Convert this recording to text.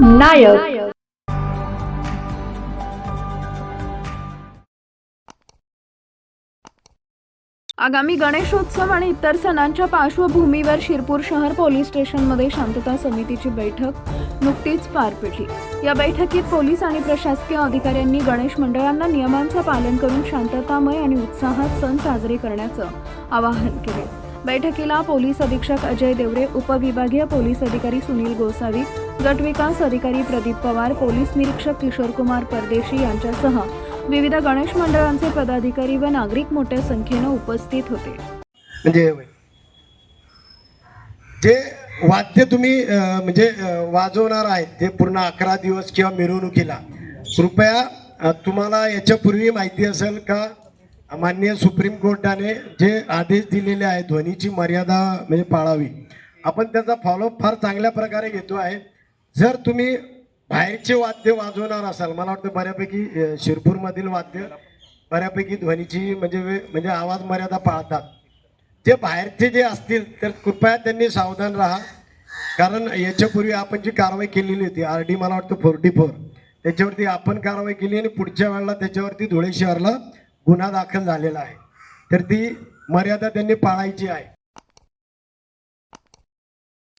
नायक. आगामी गणेशोत्सव आणि इतर सणांच्या पार्श्वभूमीवर शिरपूर शहर पोलीस स्टेशनमध्ये शांतता समितीची बैठक नुकतीच पार पडली या बैठकीत पोलीस आणि प्रशासकीय अधिकाऱ्यांनी गणेश मंडळांना नियमांचं पालन करून शांततामय आणि उत्साहात सण साजरे करण्याचं आवाहन केले. बैठकीला पोलीस अधीक्षक अजय देवरे उपविभागीय पोलीस अधिकारी सुनील गोसावी गट विकास अधिकारी प्रदीप पवार पोलीस निरीक्षक किशोरकुमार परदेशी यांच्यासह विविध गणेश मंडळांचे पदाधिकारी व नागरिक मोठ्या संख्येनं उपस्थित होते. म्हणजे जे वाद्य तुम्ही म्हणजे वाजवणार आहेत ते पूर्ण अकरा दिवस किंवा मिरवणुकीला कृपया तुम्हाला याच्यापूर्वी माहिती असेल का? माननीय सुप्रीम कोर्टाने जे आदेश दिलेले आहेत ध्वनीची मर्यादा म्हणजे पाळावी आपण त्याचा फॉलोअप फार चांगल्या प्रकारे घेतो आहे. जर तुम्ही बाहेरचे वाद्य वाजवणार असाल मला वाटतं बऱ्यापैकी शिरपूरमधील वाद्य बऱ्यापैकी ध्वनीची म्हणजे वे- म्हणजे आवाज मर्यादा पाळतात. जे बाहेरचे जे असतील तर कृपया त्यांनी सावधान राहा. कारण याच्यापूर्वी आपण जी कारवाई केलेली होती आर डी मला वाटतं फोर्टी फोर त्याच्यावरती आपण कारवाई केली आणि पुढच्या वेळेला त्याच्यावरती धुळे शहरला गुन्हा दाखल झालेला आहे. तर ती मर्यादा त्यांनी पाळायची आहे.